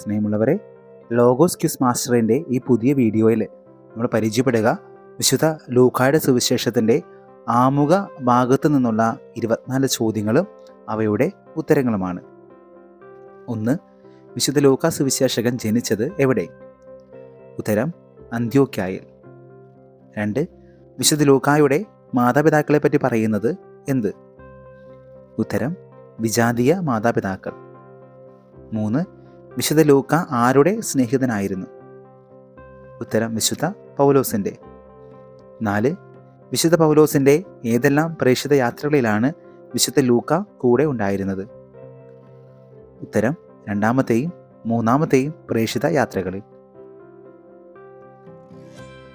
സ്നേഹമുള്ളവരെ logos quiz മാസ്റ്ററിന്റെ ഈ പുതിയ വീഡിയോയിൽ നമ്മൾ പരിചയപ്പെടുക. വിശുദ്ധ ലൂക്കായുടെ സുവിശേഷത്തിന്റെ ആമുഖ ഭാഗത്തു നിന്നുള്ള ഇരുപത്തിനാല് ചോദ്യങ്ങളും അവയുടെ ഉത്തരങ്ങളുമാണ്. ഒന്ന് വിശുദ്ധ ലൂക്കാ സുവിശേഷകൻ ജനിച്ചത് എവിടെ? ഉത്തരം അന്ത്യോക്യായിൽ. രണ്ട് വിശുദ്ധ ലൂക്കായുടെ മാതാപിതാക്കളെ പറ്റി പറയുന്നത് എന്ത്? ഉത്തരം വിജാതീയ മാതാപിതാക്കൾ. മൂന്ന് വിശുദ്ധ ലൂക്ക ആരുടെ സ്നേഹിതനായിരുന്നു? ഉത്തരം വിശുദ്ധ പൗലോസിന്റെ. നാല് വിശുദ്ധ പൗലോസിന്റെ ഏതെല്ലാം പ്രേക്ഷിത യാത്രകളിലാണ് വിശുദ്ധ ലൂക്ക കൂടെ ഉണ്ടായിരുന്നത്? ഉത്തരം രണ്ടാമത്തെയും മൂന്നാമത്തെയും പ്രേക്ഷിത യാത്രകളിൽ.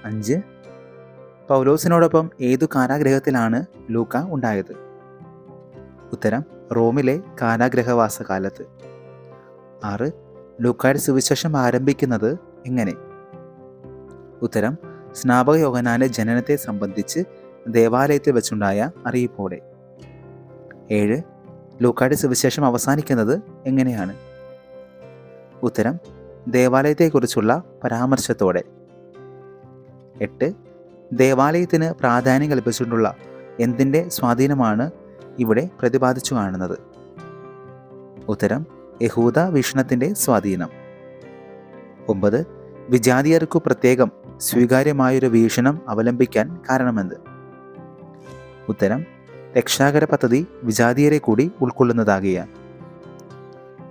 അഞ്ച് പൗലോസിനോടൊപ്പം ഏതു കാരാഗ്രഹത്തിലാണ് ലൂക്ക ഉണ്ടായത്? ഉത്തരം റോമിലെ കാരാഗ്രഹവാസ കാലത്ത് ആറ് ലൂക്കായുടെ സുവിശേഷം ആരംഭിക്കുന്നത് എങ്ങനെ ഉത്തരം സ്നാപക യോഗനാന്റെ ജനനത്തെ സംബന്ധിച്ച് ദേവാലയത്തിൽ വെച്ചുണ്ടായ അറിയിപ്പോടെ. ഏഴ് ലൂക്കായുടെ സുവിശേഷം അവസാനിക്കുന്നത് എങ്ങനെയാണ്? ഉത്തരം ദേവാലയത്തെക്കുറിച്ചുള്ള പരാമർശത്തോടെ. എട്ട് ദേവാലയത്തിന് പ്രാധാന്യം കൽപ്പിച്ചിട്ടുള്ള എന്തിന്റെ സ്വാധീനമാണ് ഇവിടെ പ്രതിപാദിച്ചു കാണുന്നത്? ഉത്തരം യഹൂദ വീക്ഷണത്തിന്റെ സ്വാധീനം. ഒമ്പത് വിജാതിയർക്കു പ്രത്യേകം സ്വീകാര്യമായൊരു വീക്ഷണം അവലംബിക്കാൻ കാരണമെന്ത്? ഉത്തരം രക്ഷാകര പദ്ധതി വിജാതിയരെ കൂടി ഉൾക്കൊള്ളുന്നതാകിയാൽ.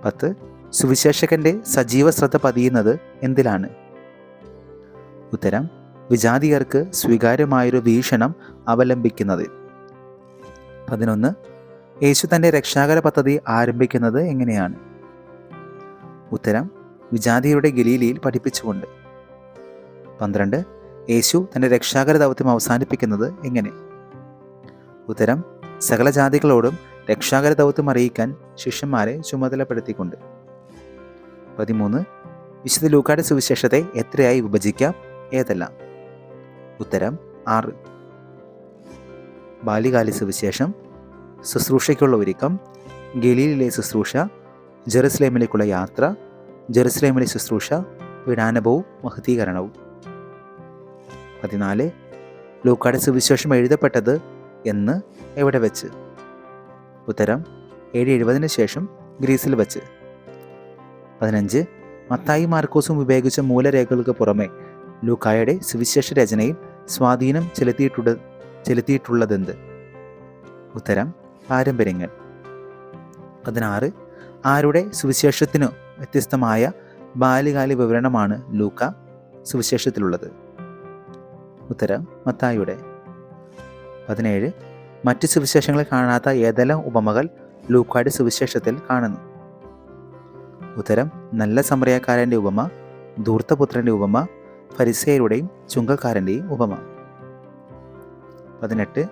പത്ത് സുവിശേഷകന്റെ സജീവ ശ്രദ്ധ പതിയുന്നത് എന്തിലാണ്? ഉത്തരം വിജാതിയർക്ക് സ്വീകാര്യമായൊരു വീക്ഷണം അവലംബിക്കുന്നത്. പതിനൊന്ന് യേശു തന്റെ രക്ഷാകര പദ്ധതി ആരംഭിക്കുന്നത് എങ്ങനെയാണ്? ഉത്തരം വിജാതിയുടെ ഗലീലിയിൽ പഠിപ്പിച്ചുകൊണ്ട്. പന്ത്രണ്ട് യേശു തന്റെ രക്ഷാകര ദൗത്യം അവസാനിപ്പിക്കുന്നത് എങ്ങനെ? ഉത്തരം സകല ജാതികളോടും രക്ഷാകര ദൗത്യം അറിയിക്കാൻ ശിഷ്യന്മാരെ ചുമതലപ്പെടുത്തിക്കൊണ്ട്. പതിമൂന്ന് വിശുദ്ധ ലൂക്കാട് സുവിശേഷത്തെ എത്രയായി വിഭജിക്കാം? ഏതെല്ലാം? ഉത്തരം ആറ്. ബാല്യകാല സുവിശേഷം ശുശ്രൂഷയ്ക്കുള്ള ഒരുക്കം ഗലീലിലെ ശുശ്രൂഷ ജെറുസലേമിലേക്കുള്ള യാത്ര ജെറുസലേമിലെ ശുശ്രൂഷ വിടാനപവും മഹതീകരണവും. പതിനാല് ലൂക്കാടെ സുവിശേഷം എഴുതപ്പെട്ടത് എന്ന് എവിടെ വെച്ച്? ഉത്തരം ഏഴ് എഴുപതിന് ശേഷം ഗ്രീസിൽ വെച്ച്. പതിനഞ്ച് മത്തായി മാർക്കോസും ഉപയോഗിച്ച മൂലരേഖകൾക്ക് പുറമെ ലൂക്കായുടെ സുവിശേഷ രചനയിൽ സ്വാധീനം ചെലുത്തിയിട്ടുള്ള ചെലുത്തിയിട്ടുള്ളതെന്ത്? ഉത്തരം പാരമ്പര്യങ്ങൾ. പതിനാറ് ആരുടെ സുവിശേഷത്തിനു വ്യത്യസ്തമായ ബാല്യകാല വിവരണമാണ് ലൂക്ക സുവിശേഷത്തിലുള്ളത്? ഉത്തരം മത്തായിയുടെ. പതിനേഴ്. മറ്റ് സുവിശേഷങ്ങളിൽ കാണാത്ത ഏതെല്ലാം ഉപമകൾ ലൂക്കായുടെ സുവിശേഷത്തിൽ കാണുന്നു? ഉത്തരം നല്ല സമറിയക്കാരന്റെ ഉപമ ധൂർത്തപുത്രന്റെ ഉപമ ഫരിസേരുടെയും ചുങ്കക്കാരന്റെയും ഉപമ. പതിനെട്ട്.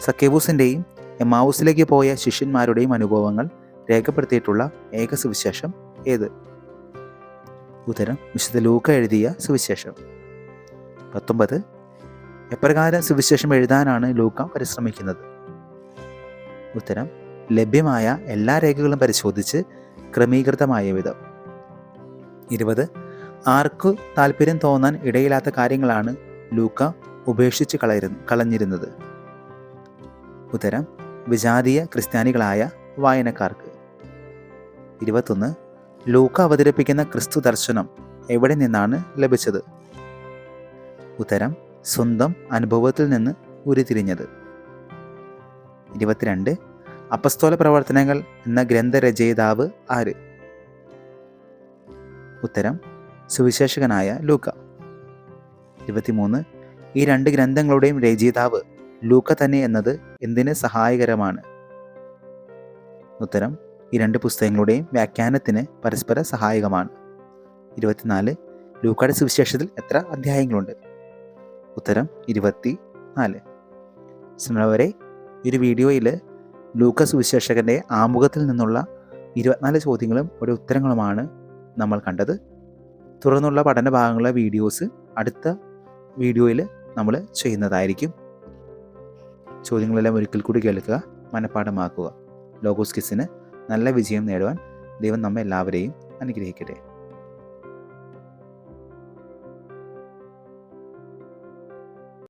സക്കേബൂസിന്റെയും എമാവൂസിലേക്ക് പോയ ശിഷ്യന്മാരുടെയും അനുഭവങ്ങൾ രേഖപ്പെടുത്തിയിട്ടുള്ള ഏക സുവിശേഷം ഏത്? ഉത്തരം വിശുദ്ധ ലൂക്ക എഴുതിയ സുവിശേഷം. പത്തൊമ്പത് എപ്രകാരം സുവിശേഷം എഴുതാനാണ് ലൂക്ക പരിശ്രമിക്കുന്നത്? ഉത്തരം ലഭ്യമായ എല്ലാ രേഖകളും പരിശോധിച്ച് ക്രമീകൃതമായ വിധം. ഇരുപത് ആർക്കു താല്പര്യം തോന്നാൻ ഇടയില്ലാത്ത കാര്യങ്ങളാണ് ലൂക്ക ഉപേക്ഷിച്ച് കളയിരുന്നു കളഞ്ഞിരുന്നത്. ഉത്തരം വിജാതീയ ക്രിസ്ത്യാനികളായ വായനക്കാർക്ക്. ഇരുപത്തൊന്ന് ലൂക്ക അവതരിപ്പിക്കുന്ന ക്രിസ്തു ദർശനം എവിടെ നിന്നാണ് ലഭിച്ചത്? ഉത്തരം സ്വന്തം അനുഭവത്തിൽ നിന്ന് ഉരുതിരിഞ്ഞത് ഇരുപത്തിരണ്ട് അപസ്തോല പ്രവർത്തനങ്ങൾ എന്ന ഗ്രന്ഥരചയിതാവ് ആര്? ഉത്തരം സുവിശേഷകനായ ലൂക്ക. ഇരുപത്തിമൂന്ന് ഈ രണ്ട് ഗ്രന്ഥങ്ങളുടെയും രചയിതാവ് ലൂക്ക തന്നെ എന്നത് എന്തിന് സഹായകരമാണ്? ഉത്തരം ഈ രണ്ട് പുസ്തകങ്ങളുടെയും വ്യാഖ്യാനത്തിന് പരസ്പര സഹായകമാണ്. ഇരുപത്തിനാല് ലൂക്കാട് സുവിശേഷത്തിൽ എത്ര അധ്യായങ്ങളുണ്ട്? ഉത്തരം ഇരുപത്തി നാല് സ്നേഹവരെ ഒരു വീഡിയോയിൽ ലൂക്ക സുവിശേഷകന്റെ ആമുഖത്തിൽ നിന്നുള്ള ഇരുപത്തിനാല് ചോദ്യങ്ങളും ഒരു ഉത്തരങ്ങളുമാണ് നമ്മൾ കണ്ടത്. തുടർന്നുള്ള പഠന ഭാഗങ്ങളെ വീഡിയോസ് അടുത്ത വീഡിയോയിൽ നമ്മൾ ചെയ്യുന്നതായിരിക്കും. ചോദ്യങ്ങളെല്ലാം ഒരിക്കൽ കൂടി കേൾക്കുക മനഃപ്പാഠമാക്കുക. ലോഗോസ് കിസിന് നല്ല വിജയം നേടുവാൻ ദൈവം നമ്മെ എല്ലാവരെയും അനുഗ്രഹിക്കട്ടെ.